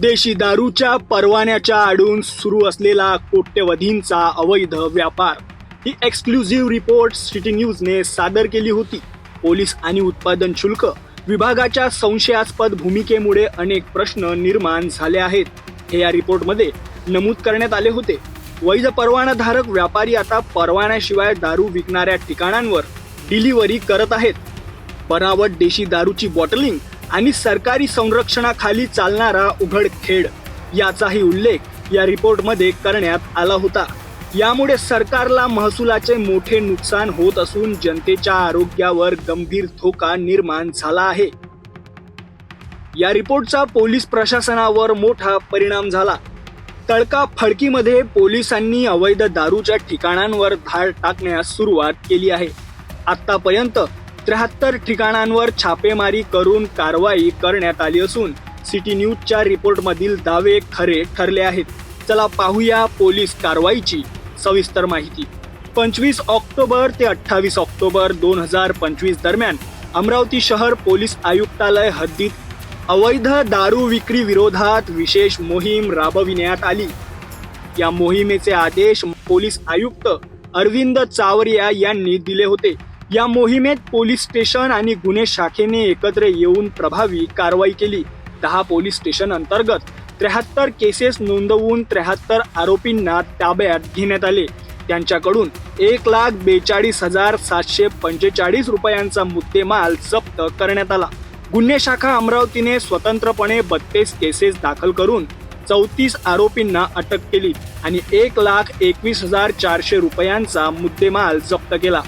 देशी दारूच्या परवान्याच्या आडून सुरू असलेला कोट्यवधींचा अवैध व्यापार. ही एक्सक्लुझिव्ह रिपोर्ट सिटी न्यूजने सादर केली होती. पोलीस आणि उत्पादन शुल्क विभागाच्या संशयास्पद भूमिकेमुळे अनेक प्रश्न निर्माण झाले आहेत. हे या रिपोर्टमध्ये नमूद करण्यात आले होते. वैध परवानाधारक व्यापारी आता परवान्याशिवाय दारू विकणाऱ्या ठिकाणांवर डिलिव्हरी करत आहेत. बनावट देशी दारूची बॉटलिंग आणि सरकारी संरक्षणाखाली चालणारा उघडखेड याचाही उल्लेख या रिपोर्टमध्ये करण्यात आला होता. यामुळे सरकारला महसुलाचे मोठे नुकसान होत असून जनतेच्या आरोग्यावर गंभीर धोका निर्माण झाला आहे. या रिपोर्टचा पोलीस प्रशासनावर मोठा परिणाम झाला. तळका फडकीमध्ये पोलिसांनी अवैध दारूच्या ठिकाणांवर धाड टाकण्यास सुरुवात केली आहे. आतापर्यंत त्र्याहत्तर ठिकाणांवर छापेमारी करून कारवाई करण्यात आली असून सिटी न्यूजच्या रिपोर्टमधील दावे खरे ठरले आहेत. चला पाहूया पोलीस कारवाईची सविस्तर माहिती. पंचवीस ऑक्टोबर ते अठ्ठावीस ऑक्टोबर दोन हजार पंचवीस दरम्यान अमरावती शहर पोलीस आयुक्तालय हद्दीत अवैध दारू विक्री विरोधात विशेष मोहीम राबविण्यात आली. या मोहिमेचे आदेश पोलीस आयुक्त अरविंद चावरिया यांनी दिले होते. या मोहिमेत पोलीस स्टेशन आणि गुन्हे शाखेने एकत्र येऊन प्रभावी कारवाई केली. दहा पोलीस स्टेशन अंतर्गत त्र्याहत्तर केसेस नोंदवून त्र्याहत्तर आरोपींना ताब्यात घेण्यात आले. त्यांच्याकडून एक लाख बेचाळीस हजार सातशे पंचेचाळीस रुपयांचा मुद्देमाल जप्त करण्यात आला. गुन्हे शाखा अमरावतीने स्वतंत्रपणे बत्तीस केसेस दाखल करून चौतीस आरोपींना अटक केली आणि एक लाख एकवीस हजार चारशे रुपयांचा मुद्देमाल जप्त केला.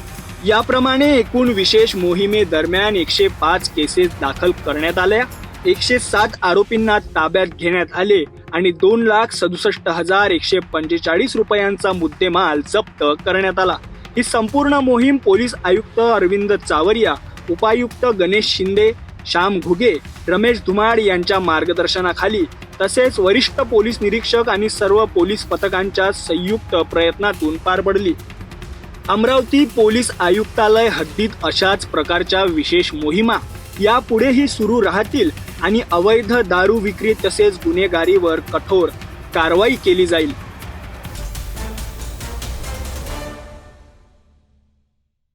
याप्रमाणे एकूण विशेष मोहिमे दरम्यान एकशे पाच केसेस दाखल करण्यात आल्या. एकशे सात आरोपींना ताब्यात घेण्यात आले आणि दोन लाख सदुसष्ट हजार एकशे पंचेचाळीस रुपयांचा मुद्देमाल जप्त करण्यात आला. ही संपूर्ण मोहीम पोलीस आयुक्त अरविंद चावरिया उपायुक्त गणेश शिंदे श्याम घुगे रमेश धुमाड यांच्या मार्गदर्शनाखाली तसेच वरिष्ठ पोलीस निरीक्षक आणि सर्व पोलीस पथकांच्या संयुक्त प्रयत्नातून पार पडली. अमरावती पोलीस आयुक्तालय हद्दीत अशाच प्रकारच्या विशेष मोहिमा यापुढेही सुरू राहतील आणि अवैध दारू विक्री तसेच गुन्हेगारीवर कठोर कारवाई केली जाईल.